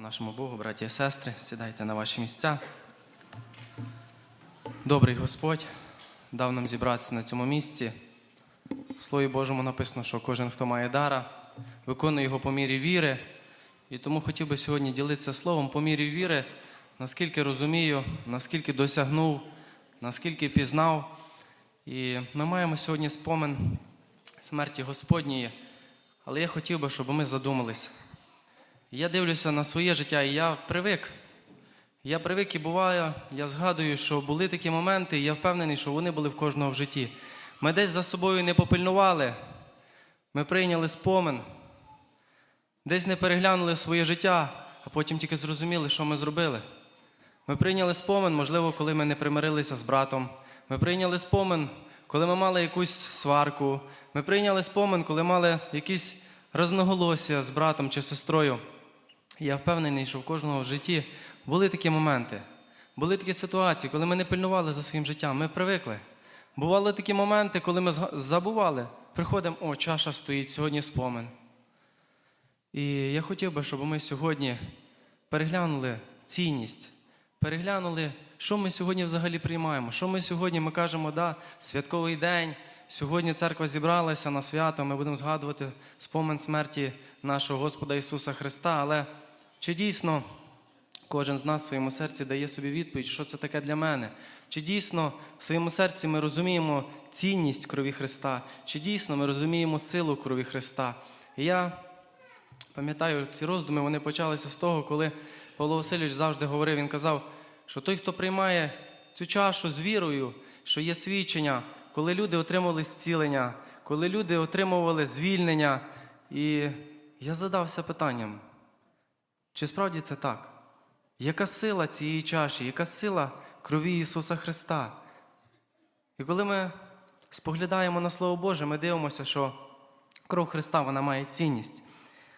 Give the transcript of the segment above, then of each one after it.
Нашому Богу, браті і сестри, сідайте на ваші місця. Добрий Господь дав нам зібратися на цьому місці. В Слові Божому написано, що кожен, хто має дара, виконує його по мірі віри. І тому хотів би сьогодні ділитися словом по мірі віри, наскільки розумію, наскільки досягнув, наскільки пізнав. І ми маємо сьогодні спомин смерті Господньої, але я хотів би, щоб ми задумалися. Я дивлюся на своє життя, і я привик. Я привик і буває, я згадую, що були такі моменти, і я впевнений, що вони були в кожного в житті. Ми десь за собою не попильнували, ми прийняли спомин, десь не переглянули своє життя, а потім тільки зрозуміли, що ми зробили. Ми прийняли спомин, можливо, коли ми не примирилися з братом. Ми прийняли спомин, коли ми мали якусь сварку. Ми прийняли спомин, коли мали якісь розноголосія з братом чи сестрою. Я впевнений, що в кожного в житті були такі моменти, були такі ситуації, коли ми не пильнували за своїм життям, ми привикли. Бували такі моменти, коли ми забували, приходимо, о, чаша стоїть, сьогодні спомин. І я хотів би, щоб ми сьогодні переглянули цінність, переглянули, що ми сьогодні взагалі приймаємо, що ми сьогодні ми кажемо, да, святковий день. Сьогодні церква зібралася на свято, ми будемо згадувати спомин смерті нашого Господа Ісуса Христа. Але чи дійсно кожен з нас в своєму серці дає собі відповідь, що це таке для мене? Чи дійсно в своєму серці ми розуміємо цінність крові Христа? Чи дійсно ми розуміємо силу крові Христа? І я Пам'ятаю, ці роздуми вони почалися з того, коли Павло Васильович завжди говорив, він казав, що той, хто приймає цю чашу з вірою, що є свідчення, коли люди отримували зцілення, коли люди отримували звільнення. І я задався питанням, чи справді це так? Яка сила цієї чаші, яка сила крові Ісуса Христа? І коли ми споглядаємо на Слово Боже, ми дивимося, що кров Христа вона має цінність.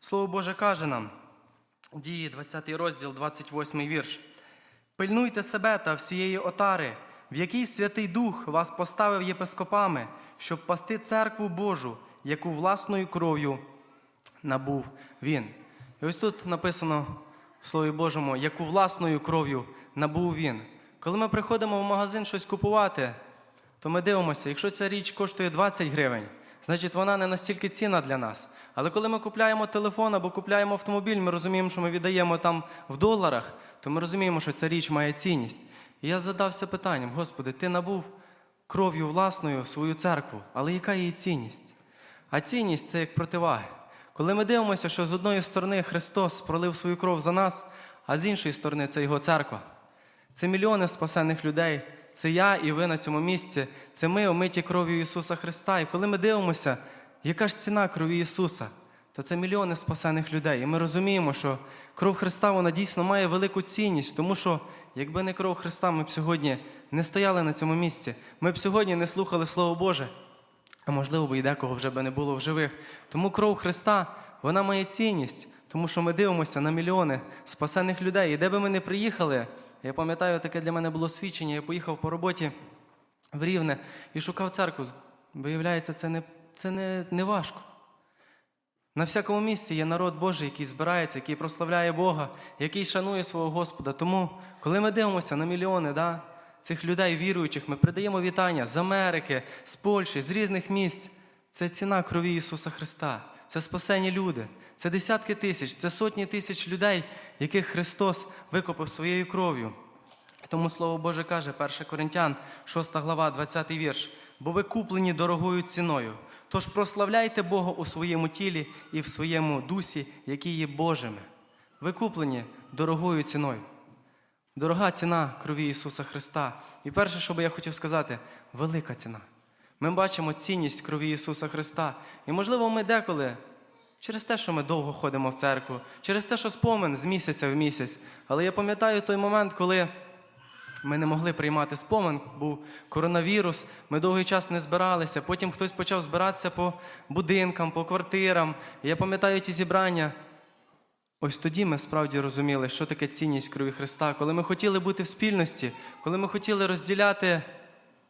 Слово Боже каже нам, дії 20 розділ, 28 вірш. Пильнуйте себе та всієї отари, в якій Святий Дух вас поставив єпископами, щоб пасти церкву Божу, яку власною кров'ю набув він. І ось тут написано в Слові Божому, яку власною кров'ю набув він. Коли ми приходимо в магазин щось купувати, то ми дивимося, якщо ця річ коштує 20 гривень, значить вона не настільки цінна для нас. Але коли ми купляємо телефон або купляємо автомобіль, ми розуміємо, що ми віддаємо там в доларах, то ми розуміємо, що ця річ має цінність. І я задався питанням: Господи, ти набув кров'ю власною свою церкву, але яка її цінність? А цінність це як противаги. Коли ми дивимося, що з одної сторони Христос пролив свою кров за нас, а з іншої сторони це Його церква. Це мільйони спасених людей. Це я і ви на цьому місці. Це ми омиті кров'ю Ісуса Христа. І коли ми дивимося, яка ж ціна крові Ісуса, то це мільйони спасених людей. І ми розуміємо, що кров Христа вона дійсно має велику цінність, тому що якби не кров Христа, ми б сьогодні не стояли на цьому місці. Ми б сьогодні не слухали Слово Боже. А можливо, би і декого вже би не було в живих. Тому кров Христа вона має цінність, тому що ми дивимося на мільйони спасених людей. І де би ми не приїхали, я пам'ятаю, таке для мене було свідчення. Я поїхав по роботі в Рівне і шукав церкву. Виявляється, це не, це не, не важко. На всякому місці є народ Божий, який збирається, який прославляє Бога, який шанує свого Господа. Тому, коли ми дивимося на мільйони да, цих людей віруючих, ми придаємо вітання з Америки, з Польщі, з різних місць. Це ціна крові Ісуса Христа. Це спасені люди, це десятки тисяч, це сотні тисяч людей, яких Христос викопав своєю кров'ю. Тому Слово Боже каже, 1 Коринтян, 6 глава, 20 вірш. Бо ви куплені дорогою ціною. Тож прославляйте Бога у своєму тілі і в своєму дусі, які є Божими. Ви куплені дорогою ціною. Дорога ціна крові Ісуса Христа. І перше, що би я хотів сказати, велика ціна. Ми бачимо цінність крові Ісуса Христа. І, можливо, ми деколи, через те, що ми довго ходимо в церкву, через те, що спомин з місяця в місяць. Але я пам'ятаю той момент, коли ми не могли приймати спомин, був коронавірус, ми довгий час не збиралися. Потім хтось почав збиратися по будинкам, по квартирам. І я пам'ятаю ті зібрання. Ось тоді ми справді розуміли, що таке цінність крові Христа, коли ми хотіли бути в спільності, коли ми хотіли розділяти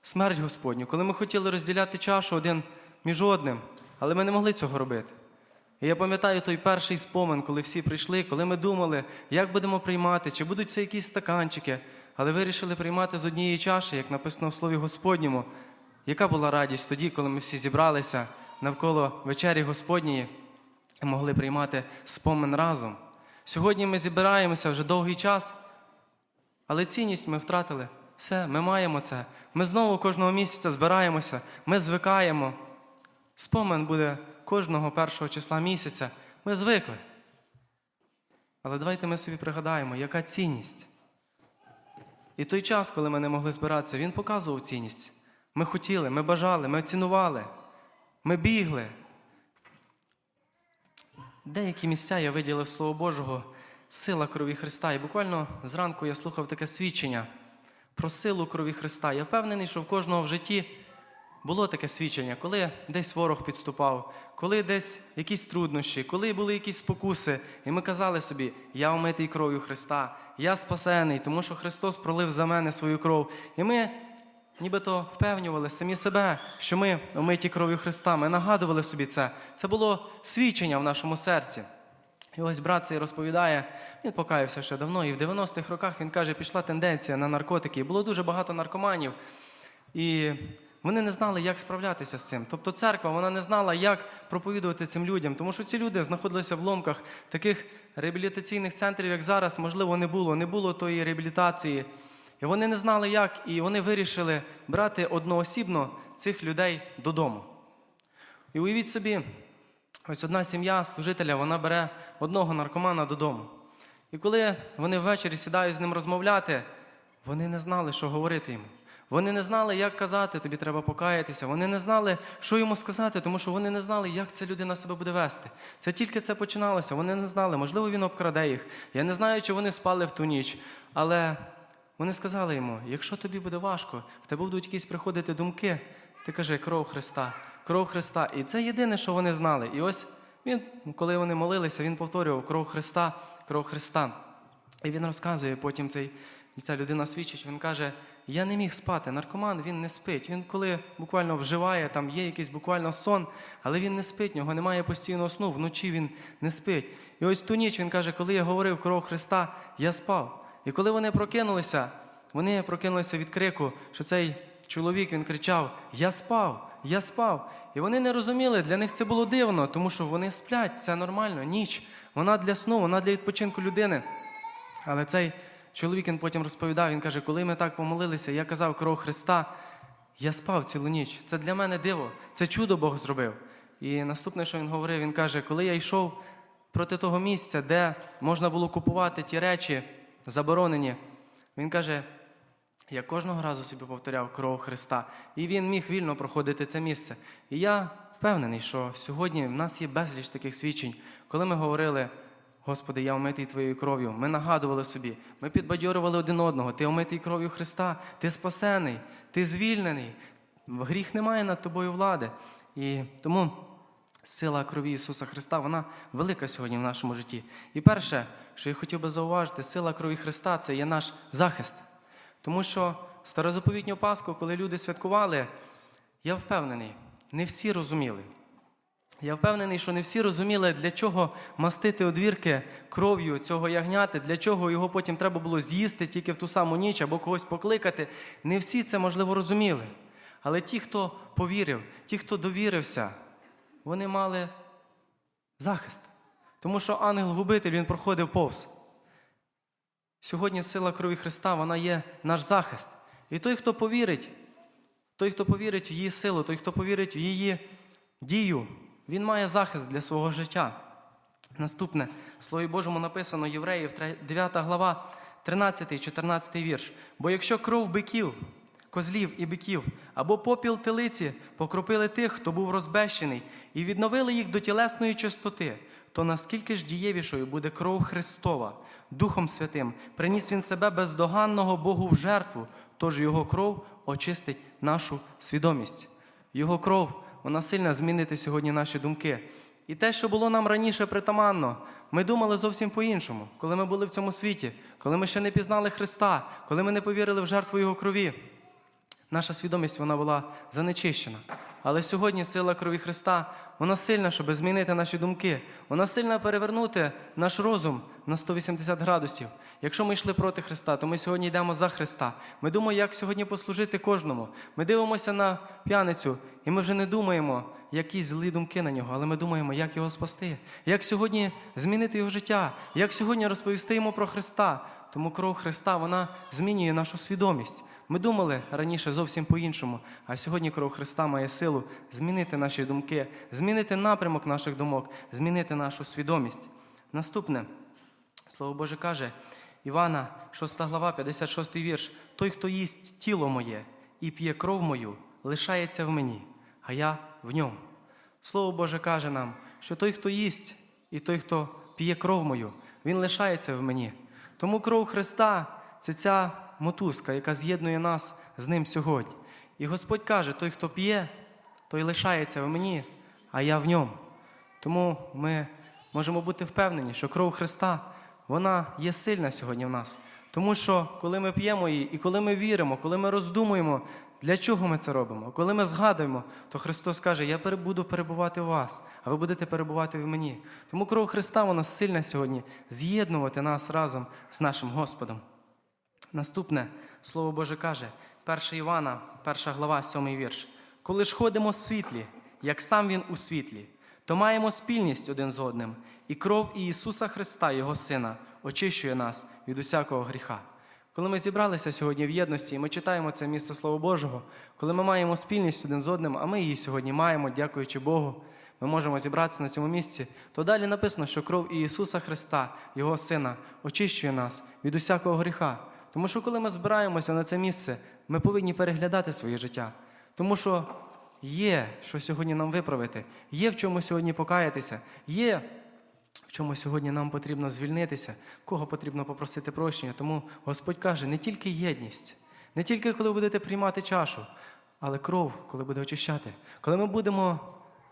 смерть Господню, коли ми хотіли розділяти чашу один між одним, але ми не могли цього робити. І я пам'ятаю той перший спомин, коли всі прийшли, коли ми думали, як будемо приймати, чи будуть це якісь стаканчики, але вирішили приймати з однієї чаші, як написано в Слові Господньому. Яка була радість тоді, коли ми всі зібралися навколо вечері Господньої і могли приймати спомин разом. Сьогодні ми зібираємося вже довгий час, але цінність ми втратили. Все, ми маємо це. Ми знову кожного місяця збираємося, ми звикаємо. Спомин буде кожного першого числа місяця. Ми звикли. Але давайте ми собі пригадаємо, яка цінність. І той час, коли ми не могли збиратися, він показував цінність. Ми хотіли, ми бажали, ми цінували, ми бігли. Деякі місця я виділив Слово Божого, сила крові Христа. І буквально зранку я слухав таке свідчення про силу крові Христа. Я впевнений, що в кожного в житті було таке свідчення, коли десь ворог підступав, коли десь якісь труднощі, коли були якісь спокуси, і ми казали собі, я омитий кров'ю Христа, я спасений, тому що Христос пролив за мене свою кров. І ми нібито впевнювали самі себе, що ми омиті кров'ю Христа. Ми нагадували собі це. Це було свідчення в нашому серці. І ось брат цей розповідає, він покаявся ще давно, і в 90-х роках він каже, пішла тенденція на наркотики. Було дуже багато наркоманів. І вони не знали, як справлятися з цим. Тобто церква вона не знала, як проповідувати цим людям, тому що ці люди знаходилися в ломках таких реабілітаційних центрів, як зараз, можливо, не було, не було тої реабілітації. І вони не знали, як, і вони вирішили брати одноосібно цих людей додому. І уявіть собі, ось одна сім'я служителя, вона бере одного наркомана додому. І коли вони ввечері сідають з ним розмовляти, вони не знали, що говорити йому. Вони не знали, як казати, тобі треба покаятися. Вони не знали, що йому сказати, тому що вони не знали, як ця людина себе буде вести. Це тільки це починалося. Вони не знали, можливо, він обкраде їх. Я не знаю, чи вони спали в ту ніч, але вони сказали йому: якщо тобі буде важко, в тебе будуть якісь приходити думки, ти кажи кров Христа, кров Христа. І це єдине, що вони знали. І ось він, коли вони молилися, він повторював кров Христа, кров Христа. І він розказує потім цей, ця людина свідчить, він каже: я не міг спати. Наркоман він не спить. Він коли буквально вживає, там є якийсь буквально сон, але він не спить, нього немає постійного сну, вночі він не спить. І ось ту ніч він каже, коли я говорив кров Христа, я спав. І коли вони прокинулися, вони прокинулися від крику, що цей чоловік він кричав: Я спав, я спав. І вони не розуміли, для них це було дивно, тому що вони сплять, це нормально, ніч. Вона для сну, вона для відпочинку людини. Але цей чоловік він потім розповідав, він каже, коли ми так помолилися, я казав кров Христа, я спав цілу ніч. Це для мене диво, це чудо Бог зробив. І наступне, що він говорив, він каже, коли я йшов проти того місця, де можна було купувати ті речі заборонені, він каже, я кожного разу собі повторяв кров Христа, і він міг вільно проходити це місце. І я впевнений, що сьогодні в нас є безліч таких свідчень, коли ми говорили. Господи, я омитий Твоєю кров'ю. Ми нагадували собі, ми підбадьорювали один одного. Ти омитий кров'ю Христа, ти спасений, ти звільнений. Гріх не має над тобою влади. І тому сила крові Ісуса Христа, вона велика сьогодні в нашому житті. І перше, що я хотів би зауважити, сила крові Христа це є наш захист. Тому що старозаповітню Пасху, коли люди святкували, я впевнений, не всі розуміли. Я впевнений, що не всі розуміли, для чого мастити одвірки кров'ю цього ягняти, для чого його потім треба було з'їсти тільки в ту саму ніч або когось покликати. Не всі це, можливо, розуміли. Але ті, хто повірив, ті, хто довірився, вони мали захист. Тому що ангел-губитель він проходив повз. Сьогодні сила крові Христа, вона є наш захист. І той, хто повірить, той, хто повірить в її силу, той, хто повірить в її дію, він має захист для свого життя. Наступне, в Слові Божому написано Євреїв, 9 глава, 13, 14 вірш. Бо якщо кров биків, козлів і биків, або попіл телиці покропили тих, хто був розбещений, і відновили їх до тілесної чистоти, то наскільки ж дієвішою буде кров Христова, Духом Святим, приніс він себе бездоганного Богу в жертву, тож його кров очистить нашу свідомість. Його кров вона сильно змінити сьогодні наші думки. І те, що було нам раніше притаманно, ми думали зовсім по-іншому, коли ми були в цьому світі, коли ми ще не пізнали Христа, коли ми не повірили в жертву Його крові. Наша свідомість вона була занечищена. Але сьогодні сила крові Христа, вона сильна, щоб змінити наші думки. Вона сильна перевернути наш розум на 180 градусів. Якщо ми йшли проти Христа, то ми сьогодні йдемо за Христа. Ми думаємо, як сьогодні послужити кожному. Ми дивимося на п'яницю, і ми вже не думаємо якісь злі думки на нього, але ми думаємо, як його спасти, як сьогодні змінити його життя, як сьогодні розповісти йому про Христа. Тому кров Христа вона змінює нашу свідомість. Ми думали раніше зовсім по-іншому, а сьогодні кров Христа має силу змінити наші думки, змінити напрямок наших думок, змінити нашу свідомість. Наступне Слово Боже каже, Івана, 6 глава, 56 вірш: Той, хто їсть тіло моє і п'є кров мою, лишається в мені, а я в ньому. Слово Боже каже нам, що той, хто їсть, і той, хто п'є кров мою, він лишається в мені. Тому кров Христа це ця мотузка, яка з'єднує нас з Ним сьогодні. І Господь каже: той, хто п'є, той лишається в мені, а я в ньому. Тому ми можемо бути впевнені, що кров Христа вона є сильна сьогодні в нас. Тому що коли ми п'ємо її, і коли ми віримо, коли ми роздумуємо, для чого ми це робимо, коли ми згадуємо, то Христос каже: Я буду перебувати в вас, а ви будете перебувати в мені. Тому кров Христа вона сильна сьогодні з'єднувати нас разом з нашим Господом. Наступне слово Боже каже, 1 Івана, 1 глава, 7 вірш. Коли ж ходимо в світлі, як сам Він у світлі, то маємо спільність один з одним, і кров Ісуса Христа, Його Сина, очищує нас від усякого гріха. Коли ми зібралися сьогодні в єдності, і ми читаємо це місце Слова Божого, коли ми маємо спільність один з одним, а ми її сьогодні маємо, дякуючи Богу, ми можемо зібратися на цьому місці, то далі написано, що кров Ісуса Христа, Його Сина, очищує нас від усякого гріха. Тому що коли ми збираємося на це місце, ми повинні переглядати своє життя. Тому що є, що сьогодні нам виправити, є в чому сьогодні покаятися, є в чому сьогодні нам потрібно звільнитися, кого потрібно попросити прощення. Тому Господь каже, не тільки єдність, не тільки коли будете приймати чашу, але кров, коли буде очищати, коли ми будемо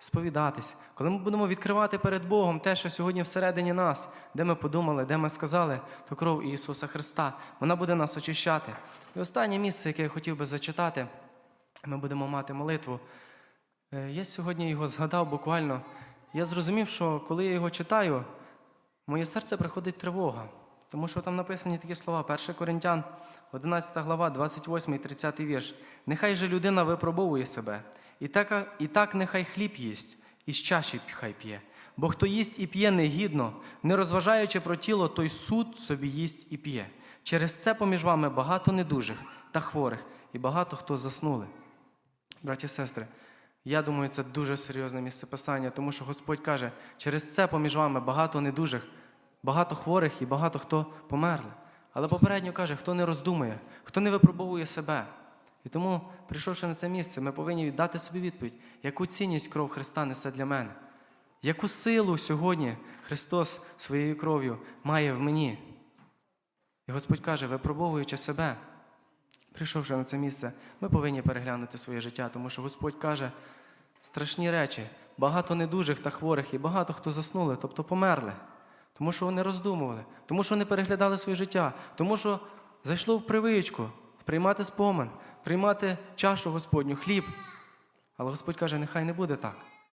сповідатись, коли ми будемо відкривати перед Богом те, що сьогодні всередині нас, де ми подумали, де ми сказали, то кров Ісуса Христа, вона буде нас очищати. І останнє місце, яке я хотів би зачитати, ми будемо мати молитву. Е, Я сьогодні його згадав буквально. Я зрозумів, що коли я його читаю, моє серце приходить тривога. Тому що там написані такі слова: 1 Коринтян, 11 глава, 28, 30 вірш. Нехай же людина випробовує себе, і так, і так нехай хліб їсть, і з чаші хай п'є. Бо хто їсть і п'є негідно, не розважаючи про тіло, той суд собі їсть і п'є. Через це поміж вами багато недужих та хворих, і багато хто заснули. Браті і сестри, я думаю, це дуже серйозне місце писання, тому що Господь каже, через це поміж вами багато недужих, багато хворих і багато хто померли. Але попередньо каже, хто не роздумує, хто не випробовує себе. І тому, прийшовши на це місце, ми повинні віддати собі відповідь, яку цінність кров Христа несе для мене, яку силу сьогодні Христос своєю кров'ю має в мені. І Господь каже, випробовуючи себе, прийшовши на це місце, ми повинні переглянути своє життя, тому що Господь каже страшні речі, багато недужих та хворих, і багато хто заснули, тобто померли, тому що вони роздумували, тому що вони переглядали своє життя, тому що зайшло в привичку приймати спомин, приймати чашу Господню, хліб. Але Господь каже, нехай не буде так.